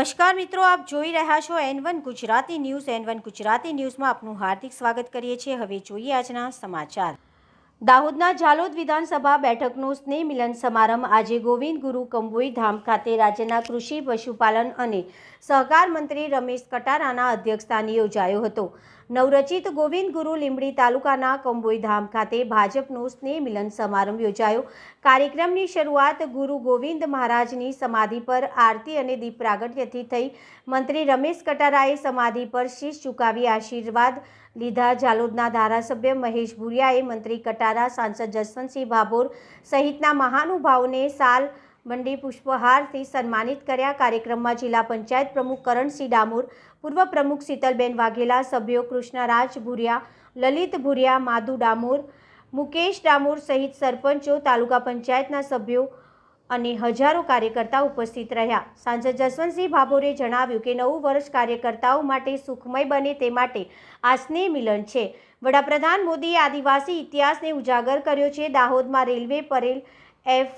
નમસ્કાર મિત્રો, આપ જોઈ રહ્યા છો N one Gujarati news. N one Gujarati ન્યૂઝમાં આપનું હાર્દિક સ્વાગત કરીએ છીએ. હવે જોઈએ આજના સમાચાર. દાહોદના ઝાલોદ વિધાનસભા બેઠકનો સ્નેહ મિલન સમારંભ આજે ગોવિંદ ગુરુ કંબોઈ ધામ ખાતે રાજ્યના કૃષિ, પશુપાલન અને સહકાર મંત્રી રમેશ કટારાના અધ્યક્ષસ્થાને યોજાયો હતો. નવરચિત ગોવિંદ ગુરુ લીંબડી તાલુકાના કંબોઈ ધામ ખાતે ભાજપનો સ્નેહ મિલન સમારંભ યોજાયો. કાર્યક્રમની શરૂઆત ગુરુ ગોવિંદ મહારાજની સમાધિ પર આરતી અને દીપ પ્રાગટ્યથી થઈ. મંત્રી રમેશ કટારાએ સમાધિ પર શીશ ચુકાવી આશીર્વાદ લીધા. જાલોદના ધારાસભ્ય મહેશ ભુરિયાએ મંત્રી કટારા, સાંસદ જસવંતસિંહ ભાભોર સહિતના મહાનુભાવોને સાલ મંડી પુષ્પહારથી સન્માનિત કર્યા. કાર્યક્રમમાં જિલ્લા પંચાયત પ્રમુખ કરણસિંહ ડામોર, પૂર્વ પ્રમુખ શીતલબેન વાઘેલા, સભ્યો કૃષ્ણરાજ ભુરિયા, લલિત ભુરિયા, માધુ ડામોર, મુકેશ ડામોર સહિત સરપંચો, તાલુકા પંચાયતના સભ્યો અને હજારો કાર્યકર્તા ઉપસ્થિત રહ્યા. સાંસદ જસવંતસિંહ ભાભોરે જણાવ્યું કે નવું વર્ષ કાર્યકર્તાઓ માટે સુખમય બને તે માટે આ સ્નેહ મિલન છે. વડાપ્રધાન મોદીએ આદિવાસી ઇતિહાસને ઉજાગર કર્યો છે. દાહોદમાં railway Parel F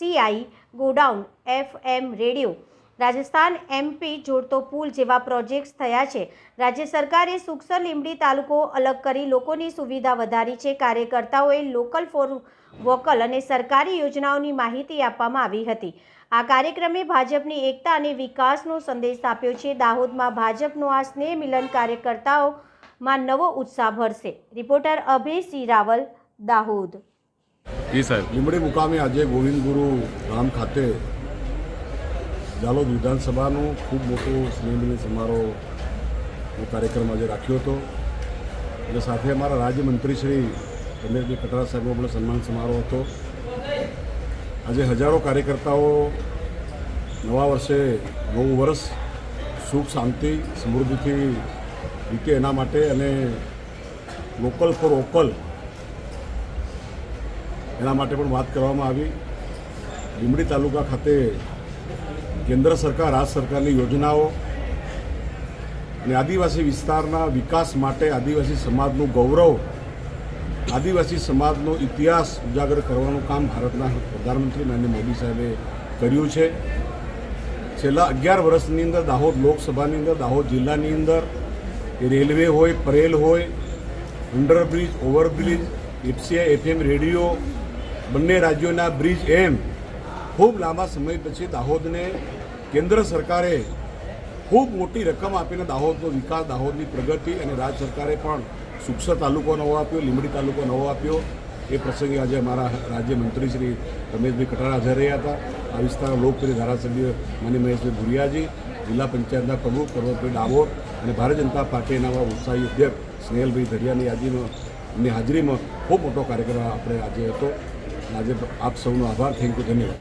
CI godown F M radio. Rajasthan MP જોડતો પુલ જેવા પ્રોજેક્ટ્સ થયા છે. રાજ્ય સરકારે સુખસર લીંબડી તાલુકો અલગ કરી લોકોની સુવિધા વધારી છે. કાર્યકર્તાઓએ લોકલ ફોર વોકલ અને સરકારી યોજનાઓની માહિતી આપવામાં આવી હતી. આ કાર્યક્રમે ભાજપની એકતા અને વિકાસનો સંદેશ આપ્યો છે. દાહોદમાં ભાજપનો આ સ્નેહ મિલન કાર્યકર્તાઓમાં નવો ઉત્સાહ ભરશે. રિપોર્ટર અભયસિંહ રાવલ દાહોદ. જી સાહેબ. લીંબડી મુકામે આજે ગોવિંદ ગુરુ ગામ ખાતે દાહોદ વિધાનસભાનો ખૂબ મોટો સ્નેહમિલન સમારોહ કાર્યક્રમ આજે રાખ્યો હતો. અને સાથે અમારા રાજ્યમંત્રી શ્રી રમેશભાઈ કટરા સાહેબનો પણ સન્માન સમારોહ હતો, આજે હજારો કાર્યકર્તાઓ નવા વર્ષે નવું વર્ષ સુખ, શાંતિ, સમૃદ્ધિથી વીતે એના માટે અને લોકલ ફોર ઓકલ એના માટે પણ વાત કરવામાં આવી. લીંબડી તાલુકા ખાતે કેન્દ્ર સરકાર રાજ્ય સરકારની યોજનાઓ અને આદિવાસી વિસ્તારના વિકાસ માટે આદિવાસી સમાજનું ગૌરવ આદિવાસી સમાજનો ઇતિહાસ ઉજાગર કરવાનું કામ ભારતના પ્રધાનમંત્રી નરેન્દ્ર મોદી સાહેબે કર્યું છે. છેલ્લા અગિયાર વર્ષની અંદર દાહોદ લોકસભાની અંદર, દાહોદ જિલ્લાની અંદર રેલવે હોય, પરેલ હોય, underbridge, overbridge, FCI, FM radio, બંને રાજ્યોના બ્રિજ એમ ખૂબ લાંબા સમય પછી દાહોદને કેન્દ્ર સરકારે ખૂબ મોટી રકમ આપીને દાહોદનો વિકાસ, દાહોદની પ્રગતિ અને રાજ્ય સરકારે પણ સુક્ષર તાલુકો નવો આપ્યો, લીંબડી તાલુકો નવો આપ્યો. એ પ્રસંગે આજે અમારા રાજ્યમંત્રી શ્રી રમેશભાઈ કટારા હાજર રહ્યા હતા. આ વિસ્તારના લોકપ્રિય ધારાસભ્ય માની મહેશભાઈ ભુરિયાજી, જિલ્લા પંચાયતના પ્રમુખ પર્વતભાઈ ડામોર અને ભારતીય જનતા પાર્ટીના ઉત્સાહી અધ્યક્ષ સ્નેહલભાઈ ધરિયાની યાદીમાં હાજરીમાં ખૂબ મોટો કાર્યક્રમ આપણે આજે હતો. આજે આપ સૌનો આભાર, થેન્ક યુ, ધન્યવાદ.